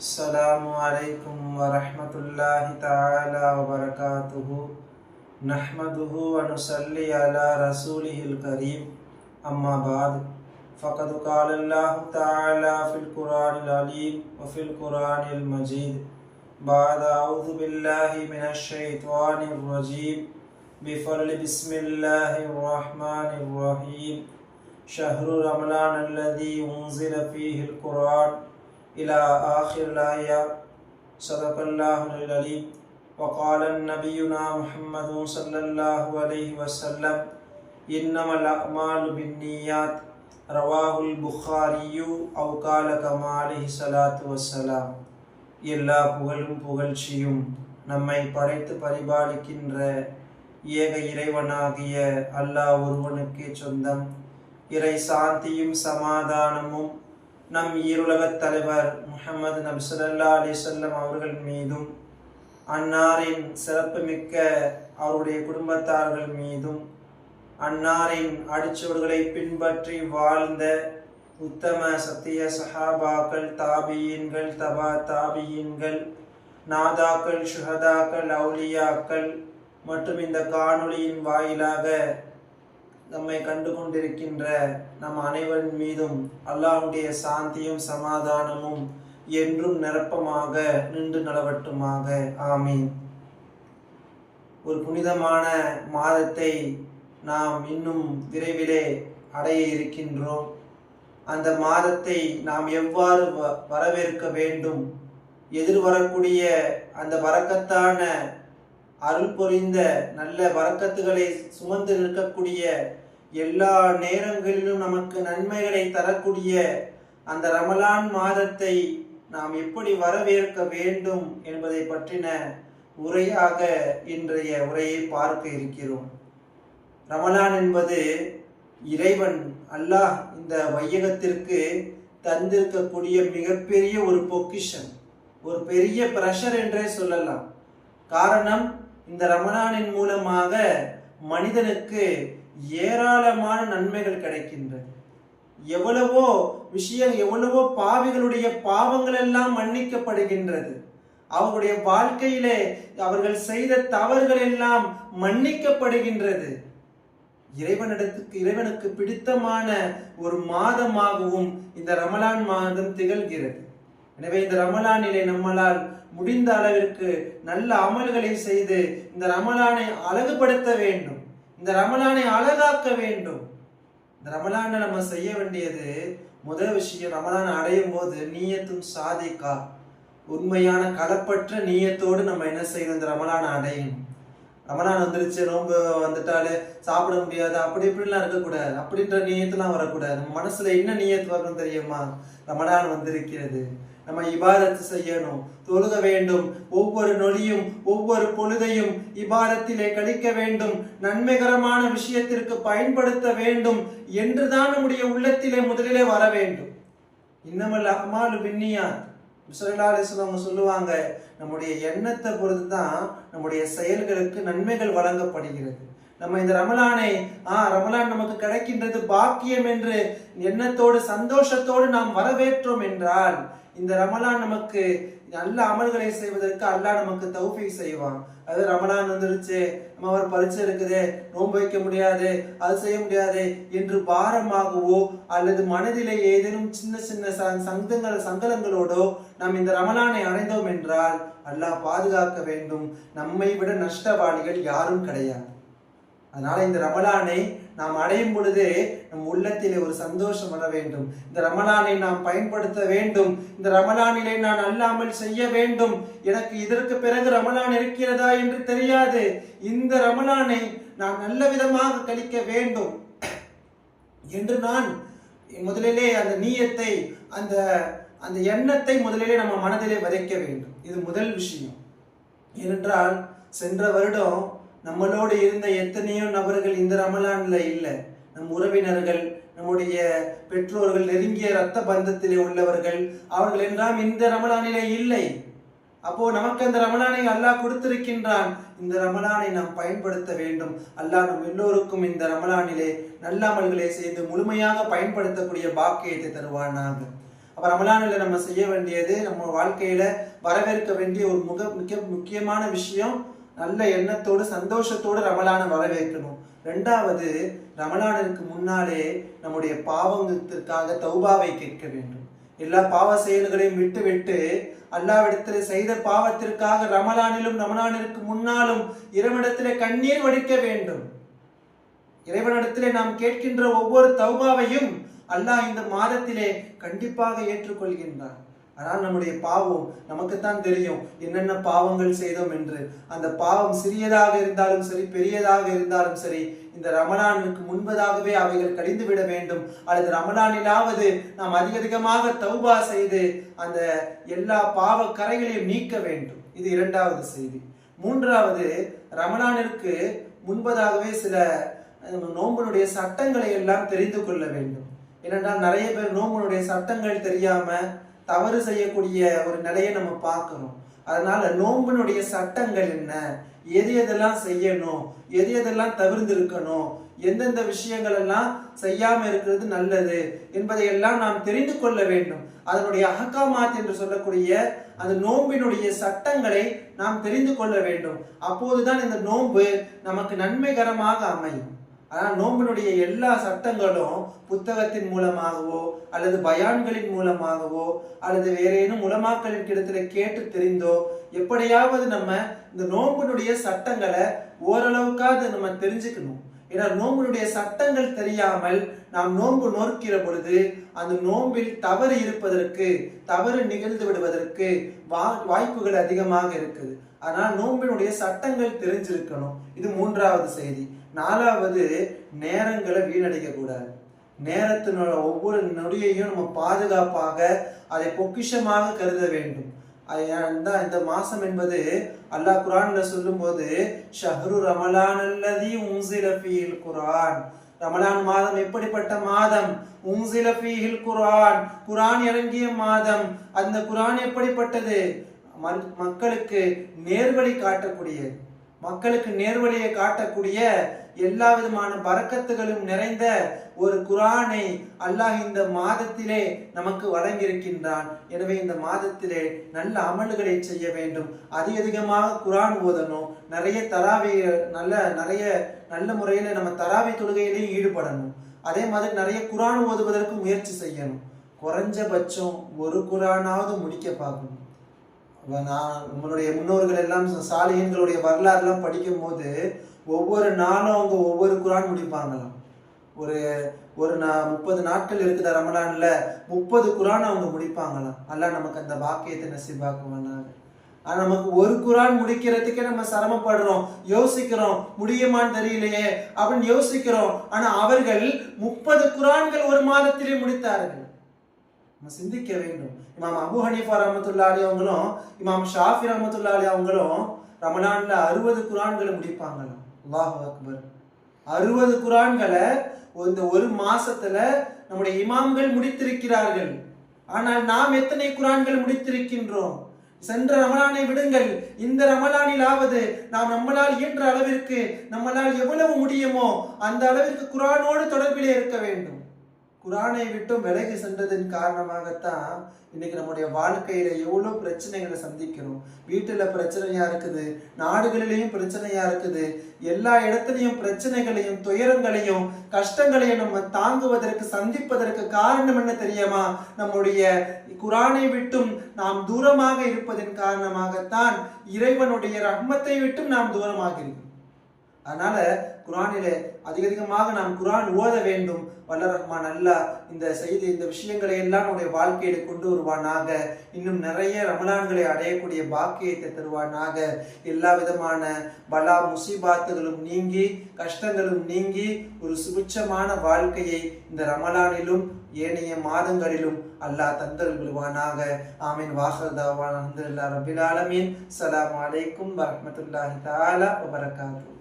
السلام علیکم ورحمۃ اللہ تعالی وبرکاتہ۔ نحمده ونصلي على رسوله الكريم اما بعد، فقد قال اللہ تعالی فی القرآن العلیم وفی القرآن المجید۔ بعد، اعوذ باللہ من الشیطان الرجیم۔ بفضل بسم اللہ الرحمن الرحیم۔ شہر رمضان الذي انزل فيه القرآن۔ إلى آخر الآية صدق الله العليم وقال نبينا محمد صلى الله عليه وسلم إنما الأعمال بالنيات رواه البخاري أو قال كما عليه الصلاة والسلام எல்லா புகழும் புகழ்ச்சியும் நம்மை படைத்து பரிபாலிக்கின்ற ஏக இறைவனாகிய அல்லாஹ் ஒருவனுக்கே சொந்தம் இறை சாந்தியும் சமாதானமும் நம் ஈருலகத் தலைவர் முஹம்மது நபி ஸல்லல்லாஹு அலைஹி அவர்கள் மீதும் அன்னாரின் சிறப்புமிக்க அவருடைய குடும்பத்தார்கள் மீதும் அன்னாரின் அடிச்சுவடுகளை பின்பற்றி வாழ்ந்த உத்தம சத்திய சஹாபாக்கள் தாபியீன்கள் தபா தாபியீன்கள் நாதாக்கள் சுஹதாக்கள் அவுலியாக்கள் மற்றும் இந்த காணொளியின் வாயிலாக நம்மை கண்டு கொண்டிருக்கின்ற நம் அனைவரின் மீதும் அல்லாஹுடைய சாந்தியும் சமாதானமும் என்றும் நிரப்பமாக நின்று நலவட்டுமாக ஆமீன். ஒரு புனிதமான மாதத்தை நாம் இன்னும் விரைவிலே அடைய இருக்கின்றோம். அந்த மாதத்தை நாம் எவ்வாறு வ- வரவேற்க வேண்டும்? எதிர்வரக்கூடிய அந்த வரக்கத்தான அருள் பொறிந்த நல்ல வரக்கத்துகளை சுமந்து நிற்கக்கூடிய எல்லா நேரங்களிலும் நமக்கு நன்மைகளை தரக்கூடிய அந்த ரமலான் மாதத்தை நாம் எப்படி வரவேற்க வேண்டும் என்பதை பற்றின உரையாக இன்றைய உரையை பார்க்க இருக்கிறோம். ரமலான் என்பது இறைவன் அல்லாஹ் இந்த வையகத்திற்கு தந்திருக்கக்கூடிய மிகப்பெரிய ஒரு பொக்கிஷன் ஒரு பெரிய பிரஷர் என்றே சொல்லலாம். காரணம் இந்த ரமணானின் மூலமாக மனிதனுக்கு ஏராளமான நன்மைகள் கிடைக்கின்றது எவ்வளவோ விஷயம் எவ்வளவோ பாவிகளுடைய பாவங்கள் எல்லாம் மன்னிக்கப்படுகின்றது. அவர்களுடைய வாழ்க்கையிலே அவர்கள் செய்த தவறுகள் எல்லாம் மன்னிக்கப்படுகின்றது. இறைவனிடத்துக்கு இறைவனுக்கு பிடித்தமான ஒரு மாதமாகவும் இந்த ரமலான் மாதம் திகழ்கிறது. எனவே இந்த ரமலானிலே நம்மளால் முடிந்த அளவிற்கு நல்ல அமல்களை செய்து இந்த ரமலானை அழகுபடுத்த வேண்டும். இந்த ரமலானை அழகாக்க வேண்டும். இந்த ரமலானை நம்ம செய்ய வேண்டியது முதல் விஷயம் ரமலான் அடையும் போது நீயத்தும் சாதிக்கா. உண்மையான களப்பற்ற நீயத்தோடு நம்ம என்ன செய்யணும்? இந்த ரமலானை அடையணும். ரமலான் வந்துருச்சு நோன்பு வந்துட்டாலே சாப்பிட முடியாது அப்படி இப்படிலாம் இருக்கக்கூடாது. அப்படின்ற நீயத்தெல்லாம் வரக்கூடாது. மனசுல என்ன நீயத்து வரணும் தெரியுமா? ரமலான் வந்திருக்கிறது. நம்ம இபாதத்து செய்யணும். தொழுக வேண்டும். ஒவ்வொரு நொடியும் ஒவ்வொரு பொழுதையும் இபாதத்திலே கழிக்க வேண்டும். நன்மைகரமான விஷயத்திற்கு பயன்படுத்த வேண்டும் என்றுதான் நம்முடைய உள்ளத்திலே முதலிலே வர வேண்டும். இன்னமல் அஹ்மாலு பின்னியா முசல்லா சொல்லுவாங்க நம்முடைய எண்ணத்தை பொறுத்து தான் நம்முடைய செயல்களுக்கு நன்மைகள் வழங்கப்படுகிறது. நம்ம இந்த ரமலானை ஆ ரமலான் நமக்கு கிடைக்கின்றது பாக்கியம் என்று எண்ணத்தோடு சந்தோஷத்தோடு நாம் வரவேற்றோம் என்றால் இந்த ரமலான் நமக்கு நல்ல அமல்களை செய்வதற்கு அல்லாஹ் நமக்கு தௌஃபி செய்வான். அது ரமலான் வந்துருச்சு நம்ம ஒரு பரீட்சை இருக்குது நோன்பு வைக்க முடியாது அது செய்ய முடியாது என்று பாரமாகவோ அல்லது மனதிலே ஏதேனும் சின்ன சின்ன ச- சங்கங்கள் சங்கடங்களோடோ நாம் இந்த ரமலானை அடைந்தோம் என்றால் அல்லாஹ் பாதுகாக்க வேண்டும். நம்மை விட நஷ்டவாளிகள் யாரும் கிடையாது. அதனால இந்த ரமலானை நாம் அடையும் பொழுது நம் உள்ளத்திலே ஒரு சந்தோஷம் வர வேண்டும். இந்த ரமலானை நாம் பயன்படுத்த வேண்டும். இந்த ரமலானிலே நான் அல்லாமல் செய்ய வேண்டும். எனக்கு இதற்கு பிறகு ரமலான் இருக்கிறதா என்று தெரியாது. இந்த ரமலானை நான் நல்ல விதமாக கழிக்க வேண்டும். என்று நான் முதலிலே அந்த நீயத்தை அந்த அந்த எண்ணத்தை முதலிலே நம்ம மனதிலே விதைக்க வேண்டும். இது முதல் விஷயம். ஏனென்றால் சென்ற வருடம் நம்மளோடு இருந்த எத்தனையோ நபர்கள் இந்த ரமலான்ல இல்லை. நம் உறவினர்கள் நம்முடைய பெற்றோர்கள் நெருங்கிய ரத்த பந்தத்திலே உள்ளவர்கள் அவர்கள் எல்லாம் இந்த ரமலானிலே இல்லை. அப்போ நமக்கு அந்த ரமலானை அல்லாஹ் கொடுத்திருக்கின்றான். இந்த ரமலானை நாம் பயன்படுத்த வேண்டும். அல்லாஹ் நம் எல்லோருக்கும் இந்த ரமலானிலே நல்ல அமல்களை செய்து முழுமையாக பயன்படுத்தக்கூடிய பாக்கியத்தை தருவானாங்க அப்போ ரமலானில் நம்ம செய்ய வேண்டியது நம்ம வாழ்க்கையில வரவேற்க வேண்டிய ஒரு முக மிக முக்கியமான விஷயம் நல்ல எண்ணத்தோடு சந்தோஷத்தோடு ரமலானை வரவேற்கணும். ரெண்டாவது ரமலானுக்கு முன்னாலே நம்முடைய பாவத்திற்காக தௌபாவை கேட்க வேண்டும். எல்லா பாவ செயல்களையும் விட்டு விட்டு அல்லாவிடத்தில் செய்த பாவத்திற்காக ரமலானிலும் ரமலானிற்கு முன்னாலும் இறைவனிடத்திலே கண்ணீர் வடிக்க வேண்டும். இறைவனிடத்திலே நாம் கேட்கின்ற ஒவ்வொரு தௌபாவையும் அல்லாஹ் இந்த மாதத்திலே கண்டிப்பாக ஏற்றுக்கொள்கின்றான். ஆனால் நம்முடைய பாவம் நமக்குத்தான் தெரியும். என்னென்ன பாவங்கள் செய்தோம் என்று. அந்த பாவம் சிறியதாக இருந்தாலும் சரி பெரியதாக இருந்தாலும் சரி இந்த ரமணானுக்கு முன்பதாகவே அவைகள் கழிந்து விட வேண்டும். அல்லது ரமணானிலாவது நாம் அதிக அதிகமாக தௌபா செய்து அந்த எல்லா பாவ கரைகளையும் நீக்க வேண்டும். இது இரண்டாவது செய்தி. மூன்றாவது ரமணானிற்கு முன்பதாகவே சில நோம்பினுடைய சட்டங்களை எல்லாம் தெரிந்து கொள்ள வேண்டும். ஏனென்றால் நிறைய பேர் நோம்பினுடைய சட்டங்கள் தெரியாம தவறு செய்யக்கூடிய ஒரு நிலையை நம்ம பார்க்கணும். அதனால நோம்பினுடைய சட்டங்கள் என்ன? எது எதெல்லாம் செய்யணும்? எது எதெல்லாம் தவிர்ந்திருக்கணும்? எந்தெந்த விஷயங்கள் எல்லாம் செய்யாம இருக்கிறது நல்லது என்பதை எல்லாம் நாம் தெரிந்து கொள்ள வேண்டும். அதனுடைய அகக்காமாத் என்று சொல்லக்கூடிய அந்த நோம்பினுடைய சட்டங்களை நாம் தெரிந்து கொள்ள வேண்டும். அப்போதுதான் இந்த நோன்பு நமக்கு நன்மைகரமாக அமையும். ஆனால் நோம்பினுடைய எல்லா சட்டங்களும் புத்தகத்தின் மூலமாகவோ அல்லது பயான்களின் மூலமாகவோ அல்லது வேற ஏனும் உலமாக்களின் கிடத்துல கேட்டு தெரிந்தோ எப்படியாவது நம்ம இந்த நோம்பினுடைய சட்டங்களை ஓரளவுக்காவது நம்ம தெரிஞ்சுக்கணும். ஏன்னா நோம்பினுடைய சட்டங்கள் தெரியாமல் நாம் நோன்பு நோக்கிற பொழுது அந்த நோம்பில் தவறு இருப்பதற்கு தவறு நிகழ்ந்து விடுவதற்கு வா வாய்ப்புகள் அதிகமாக இருக்குது. ஆனால் நோம்பினுடைய சட்டங்கள் தெரிஞ்சிருக்கணும். இது மூன்றாவது செய்தி. நாலாவது நேரங்களை வீணடிக்க கூடாது நேரத்தினோட ஒவ்வொரு நொடியையும் நம்ம பாதுகாப்பாக அதை பொக்கிஷமாக கருத வேண்டும். தான் இந்த மாசம் என்பது அல்லாஹ் குரான்ல சொல்லும்போது ஷஹ்ரு ரமலான் அல்லதி உன்சில ஃபீல் குரான். ரமலான் மாதம் எப்படிப்பட்ட மாதம்? உன்சில ஃபீஹில் குரான். குரான் இறங்கிய மாதம். அந்த குரான் எப்படிப்பட்டது? மக்களுக்கு நேர்வழி காட்டக்கூடியது. மக்களுக்கு நேர்வழியை காட்டக்கூடிய எல்லா விதமான பறக்கத்துகளும் நிறைந்த ஒரு குரானை அல்லாஹ் இந்த மாதத்திலே நமக்கு வழங்கியிருக்கின்றான். எனவே இந்த மாதத்திலே நல்ல அமல்களை செய்ய வேண்டும். அதிக அதிகமாக குரான் ஓதணும். நிறைய தராவி நல்ல நிறைய நல்ல முறையில் நம்ம தராவி தொழுகையிலையும் ஈடுபடணும். அதே மாதிரி நிறைய குரான் ஓதுவதற்கு முயற்சி செய்யணும். குறைஞ்சபட்சம் ஒரு குரானாவது முடிக்க பார்க்கணும். நான் நம்மளுடைய முன்னோர்கள் எல்லாம் சாலிகன்களுடைய வரலாறுலாம் படிக்கும் போது ஒவ்வொரு நாளும் அவங்க ஒவ்வொரு குரான் முடிப்பாங்களாம். ஒரு ஒரு நான் முப்பது நாட்கள் இருக்குதா ரமலான்ல முப்பது குரான் அவங்க முடிப்பாங்களாம். அல்ல நமக்கு அந்த வாக்கியத்தை நசிபாக்குவானாங்க ஆனால் நமக்கு ஒரு குரான் முடிக்கிறதுக்கே நம்ம சிரமப்படுறோம். யோசிக்கிறோம் முடியுமான்னு தெரியலையே அப்படின்னு யோசிக்கிறோம். ஆனால் அவர்கள் முப்பது குரான்கள் ஒரு மாதத்திலே முடித்தார்கள். நம்ம சிந்திக்க வேண்டும். இமாம் அபு ஹனீஃபா ரஹமத்துல்லாலி அவங்களும் இமாம் ஷாஃபி ரஹமத்துல்லாலி அவங்களும் ரமலான்ல அறுபது குரான்களை முடிப்பாங்களாம். அல்லாஹ் அக்பர். அறுபது குரான்களை இந்த ஒரு மாசத்துல நம்முடைய இமாம்கள் முடித்திருக்கிறார்கள். ஆனால் நாம் எத்தனை குரான்கள் முடித்திருக்கின்றோம்? சென்ற ரமலானை விடுங்கள். இந்த ரமலானிலாவது நாம் நம்மளால் இயன்ற அளவிற்கு நம்மளால் எவ்வளவு முடியுமோ அந்த அளவிற்கு குரானோடு தொடர்பிலே இருக்க வேண்டும். குரானை விட்டும் விலகி சென்றதன் காரணமாகத்தான் இன்னைக்கு நம்முடைய வாழ்க்கையில எவ்வளவு பிரச்சனைகளை சந்திக்கிறோம். வீட்டுல பிரச்சனையா இருக்குது நாடுகளிலையும் பிரச்சனையா இருக்குது. எல்லா இடத்துலையும் பிரச்சனைகளையும் துயரங்களையும் கஷ்டங்களையும் நம்ம தாங்குவதற்கு சந்திப்பதற்கு காரணம் என்ன தெரியுமா? நம்முடைய குரானை விட்டும் நாம் தூரமாக இருப்பதன் காரணமாகத்தான் இறைவனுடைய ரஹ்மத்தை விட்டும் நாம் தூரமாக இருக்கிறோம் அதனால குரானிலே அதிக அதிகமாக நாம் குரான் ஓத வேண்டும். வல்ல ரஹ்மான் அல்லா இந்த செய்தி இந்த விஷயங்களை எல்லாம் நம்முடைய வாழ்க்கையில கொண்டு வருவானாக. இன்னும் நிறைய ரமலான்களை அடையக்கூடிய பாக்கியத்தை தருவானாக. எல்லா விதமான பலா முசிபாத்துகளும் நீங்கி கஷ்டங்களும் நீங்கி ஒரு சுபிட்சமான வாழ்க்கையை இந்த ரமலானிலும் ஏனைய மாதங்களிலும் அல்லாஹ் தந்தல் விடுவானாக ஆமீன். வாஹர்தாவான் அஹமதுல்லா ரபில் ஆலமீன். சலாம் அலைக்கும் வரமத்துல்லாஹி தாலா வபரகாத்து